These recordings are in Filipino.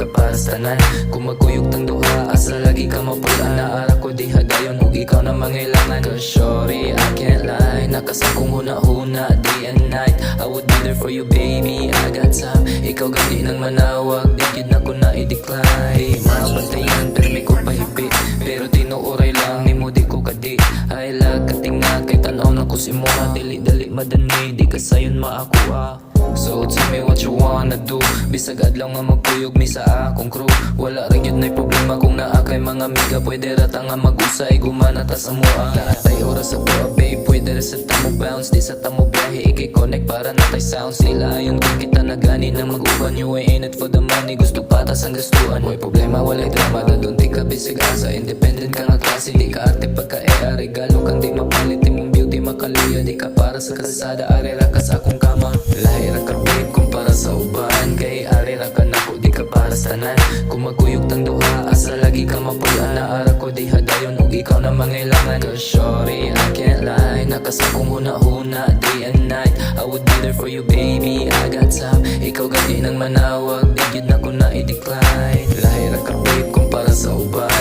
ka para sa tanan Kung magkuyog tang duha asa lagi ka mapula. Naara ko di hadayon ug ikaw na mangailangan Cause shorty I can't lie. Nakasakong huna-huna day and night. I would be there for you baby. I got time. Ikaw gani nang manawag. Di gid na ko na i-decline. Di mabantayan pero may ko pahipi Pero tinuuray lang ni mo di ko kadi. Ay lag katinga kay tanaw na ko si mo Dili-dali madani di ka sayon maakuha So tell me what you wanna do. Bisag adlaw nga magkuyog mi sa akong crew. Wala rin yun na'y problema. Kung naa kay mga miga Pwede rata nga mag-usay gumana ta sa mua Lahat ay oras sa buha babe Pwede ra sa tamo bounce. Di sa tamo biyahe iki-connect para na tay sounds Nila ayon kung kita na gani na mag-uban. You ain't it for the money Gusto patas ang gastuan. May problema walay drama Dadun di ka bisig asa Independent ka nga klase Di ka arte pagka ea Regalo kang di mapalit Imong beauty makaluya Di para sa kasada Ari ra ka sa akong kama. Lahi ra ka babe Kung para sa uban. Kay ari ra ka nako Di ka para sa tanan Kung magkuyog tang duha Asa lagi ka mapula Naara ko di hadayon Ug ikaw na mangailangan. Cause shorty I can't lie. Nakasakong huna-huna Day and night. I would be there for you baby I got time. Ikaw gani nang manawag Di yun na ko na i-decline. Lahi ra ka babe Kung para sa uban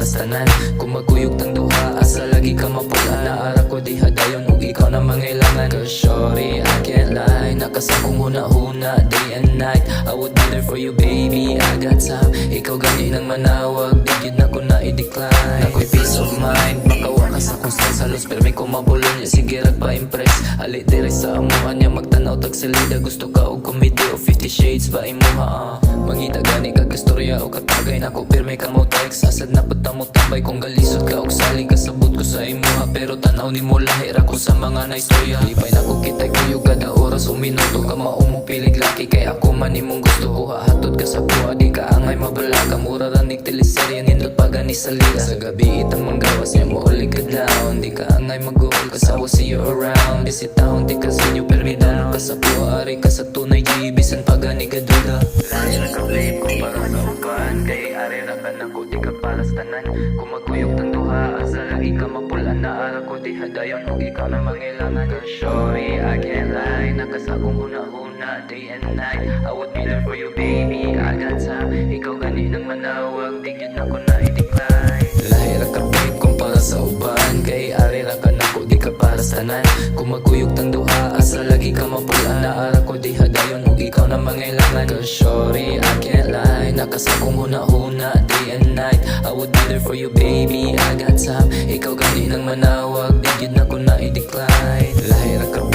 Sa tanan Kung magkuyog tang duha Asa lagi ka mapula. Naara ko di hadayon Ug ikaw na mangailangan Cause shorty I can't lie. Nakasakong huna-huna Day and night. I would be there for you baby. I got time. Ikaw gani nang manawag. Di yun na ko na i-decline. Ako'y peace of mind. Makawa ka sa kung saan sa los Pero may kumabulon niya Sige rag pa-impress Ali dire sa amuhan niya Magtanaw tag salida Gusto ka og comedy o 50 shades ba imuha ah. Mangita gani kag istorya o katagay Nako pirme ka mo text. Asad na pata mo tambay. Kung galisod ka og saling kasabot ko sa imuha. Pero tanaw ni mo lahi ra ko sa mga na istorya Lipay na ko kita'y kuyog kada oras o minuto Ka maumong pilig laki. Kay ako man imong gusto Kuha hatod ka sa buha Di ka angay mabalaga Mura ranig teleserye Nindot pa gani sa gabi itang manggawas Niya mo ulig ka down Di ka angay mag-uol Kasawa see you around. Bisitaon di ka sinyo Permidan ka sa buha Ari ka sa tunay Di bisan pa gani ka duda? Lahi na ka babe Kung para sa uban Kay ari ra ka na ko Di ka para sa tanan. Kung magkuyog tang duha Asa lagi ka mapulan Na ara ko di hadayon Kung ikaw na mangailangan Cause shorty I can't lie. Nakasakong huna-huna Day and night. I would be there for you baby. I got time. Ikaw gani nang manawag. Di yun ako na i-decline tanan. Kung magkuyog tang duha Asa lagi ka mapula Na ara ko di hadayon Ug ikaw na mangailangan. Cause shorty I can't lie. Nakasakong huna-huna Day and night. I would be there for you baby I got time. Ikaw gani nang manawag Di yun ako na i-decline. Lahi ra ka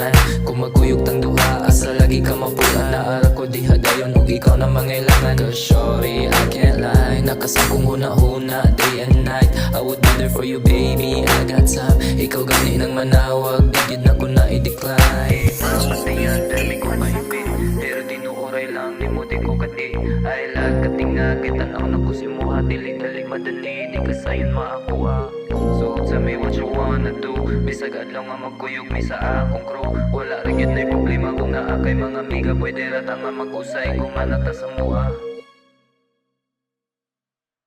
tanan Kung magkuyog tang duha Asa lagi ka mapula Na ara ko di hadayon Ug ikaw na mangailangan. Cause shorty I can't lie. Nakasakong huna-huna Day and night. I would be there for you baby I got time. Ikaw gani nang manawag Di yun ako na i-decline. Mapatayan Dami ko mahigpit Pero tinuuray lang Di mo di ko kati. Ay lag katinga Kita na na ko si Muha Dili-dali madali Di ka sayon maakuha. So tell me what you wanna do. Bisag adlaw nga magkuyog mi sa akong crew. Wala rin yun na'y problema Kung naa mga miga Pwede rata nga mag-usay Kung manata sa mua